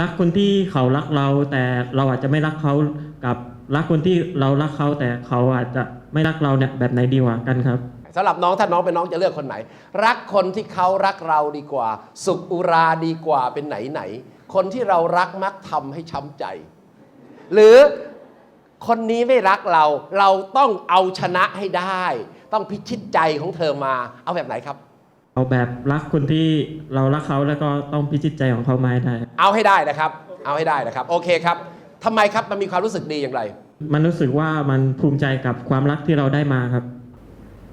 รักคนที่เขารักเรา แต่เราอาจจะไม่รักเขากับรักคนที่เรารักเขาแต่เขาอาจจะไม่รักเราเนี่ยแบบไหนดีกว่ากันครับสำหรับน้องถ้าน้องเป็นน้องจะเลือกคนไหน รักคนที่เขารักเราดีกว่า สุขอุราดีกว่าเป็นไหนไหน คนที่เรารักมักทำให้ช้ำใจ หรือคนนี้ไม่รักเรา เราต้องเอาชนะให้ได้ ต้องพิชิตใจของเธอมาเอาแบบไหนครับ เอาแบบรักคนที่เรารักเขาแล้วก็ต้องพิจิตใจของเขามาให้ได้ เอาให้ได้นะครับ เอาให้ได้นะครับ โอเคครับทำไมครับมันมีความรู้สึกดีอย่างไร มันรู้สึกว่ามันภูมิใจกับความรักที่เราได้มาครับ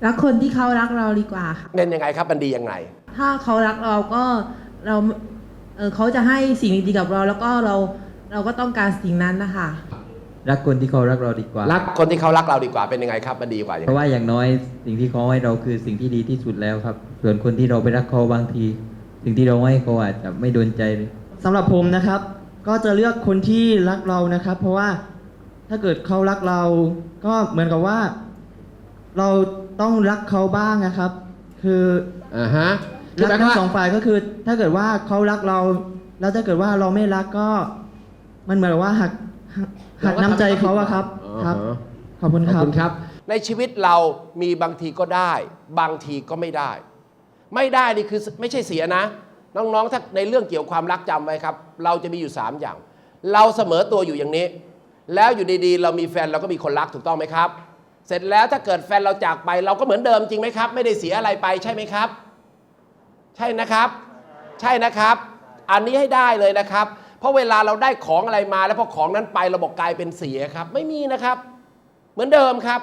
รักคนที่เขารักเราดีกว่าค่ะ เป็นยังไงครับมันดียังไง ถ้าเขารักเราก็เราเออเขาจะให้สิ่งดีๆกับเรา แล้วก็เราเราก็ต้องการสิ่งนั้นนะคะ รักคนที่เขารักเราดีกว่า รักคนที่เขารักเราดีกว่าเป็นยังไงครับมันดีกว่าอย่างเพไรราะว่าอย่างน้อยสิ่งที่เขาให้เราคือสิ่งที่ดีที่สุดแล้วครับ ส่วนคนที่เราไปรักเขาบางที สิ่งที่เราให้เขาอาจจะไม่โดนใจเลย สำหรับผมนะครับ ก็จะเลือกคนที่รักเรานะครับ เพราะว่าถ้าเกิดเขารักเรา ก็เหมือนกับว่า เราต้องรักเขาบ้างนะครับ คืออ่าฮะรักทั้งสองฝ่ายก็คือ ถ้าเกิดว่าเขารักเรา แล้วถ้าเกิดว่าเราไม่รักก็ มันเหมือนกับว่าหักหัก หักน้ำใจเขาอะครับครับ ขอบคุณขอบครับ คุณครับ ในชีวิตเรามีบางทีก็ได้ บางทีก็ไม่ได้ ไม่ได้นี่คือไม่ใช่เสียนะ น้องๆ ถ้าในเรื่องเกี่ยวความรักจำไว้ครับ เราจะมีอยู่ 3 อย่าง เราเสมอตัวอยู่อย่างนี้ แล้วอยู่ดีๆ เรามีแฟนเราก็มีคนรักถูกต้องไหมครับ เสร็จแล้วถ้าเกิดแฟนเราจากไปเราก็เหมือนเดิมจริงไหมครับ ไม่ได้เสียอะไรไปใช่ไหมครับ ใช่นะครับ ใช่นะครับ อันนี้ให้ได้เลยนะครับ เพราะเวลาเราได้ของอะไรมา แล้วพอของนั้นไปเราบอกกลายเป็นเสียครับ ไม่มีนะครับ เหมือนเดิมครับ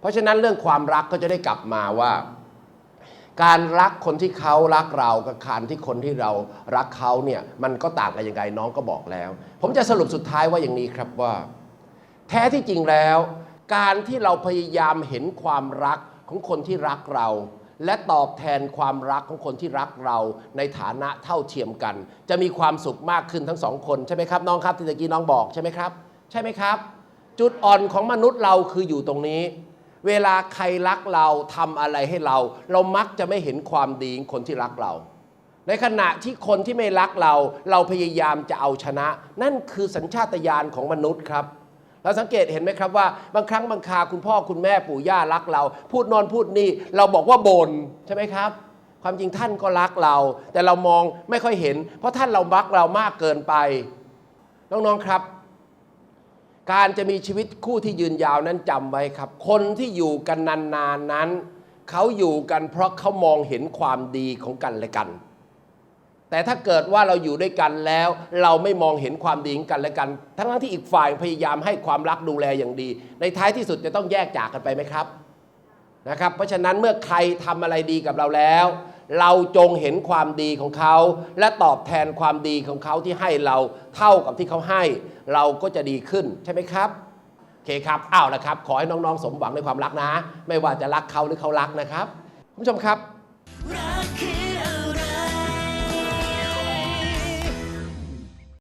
เพราะฉะนั้นเรื่องความรักก็จะได้กลับมาว่า การรักคนที่เขารักเรากับการที่คนที่เรารักเขาเนี่ยมันก็ต่างกันยังไงน้องก็บอกแล้ว ผมจะสรุปสุดท้ายว่าอย่างนี้ครับว่า แท้ที่จริงแล้ว การที่เราพยายามเห็นความรักของคนที่รักเรา และตอบแทนความรักของคนที่รักเราในฐานะเท่าเทียมกัน จะมีความสุขมากขึ้นทั้งสองคนใช่ไหมครับน้องครับที่ตะกี้น้องบอกใช่ไหมครับ ใช่ไหมครับ จุดอ่อนของมนุษย์เราคืออยู่ตรงนี้ เวลาใครรักเราทำอะไรให้เรา เรามักจะไม่เห็นความดีของคนที่รักเรา ในขณะที่คนที่ไม่รักเรา เราพยายามจะเอาชนะ นั่นคือสัญชาตญาณของมนุษย์ครับ เราสังเกตเห็นไหมครับว่าบางครั้งบางคาคุณพ่อคุณแม่ปู่ย่ารักเรา พูดนอนพูดนี่เราบอกว่าบน่นใช่ไหมครับ ความจริงท่านก็รักเรา แต่เรามองไม่ค่อยเห็น เพราะท่านเรารักเรามากเกินไป น้องๆครับ การจะมีชีวิตคู่ที่ยืนยาวนั้นจำไว้ครับ คนที่อยู่กันนานๆนนั้น เขาอยู่กันเพราะเขามองเห็นความดีของกันและกัน แต่ถ้าเกิดว่าเราอยู่ด้วยกันแล้ว เราไม่มองเห็นความดีของกันและกัน ทั้งที่อีกฝ่ายพยายามให้ความรักดูแลอย่างดี ในท้ายที่สุดจะต้องแยกจากกันไปไหมครับนะครับ เพราะฉะนั้นเมื่อใครทำอะไรดีกับเราแล้ว เราจงเห็นความดีของเขา และตอบแทนความดีของเขาที่ให้เราเท่ากับที่เขาให้ เราก็จะดีขึ้นใช่ไหมครับโอเคครับอ้าวละครับ ขอให้น้องๆ สมหวังในความรักนะ ไม่ว่าจะรักเขาหรือเขารักนะครับคุณผู้ชมครับ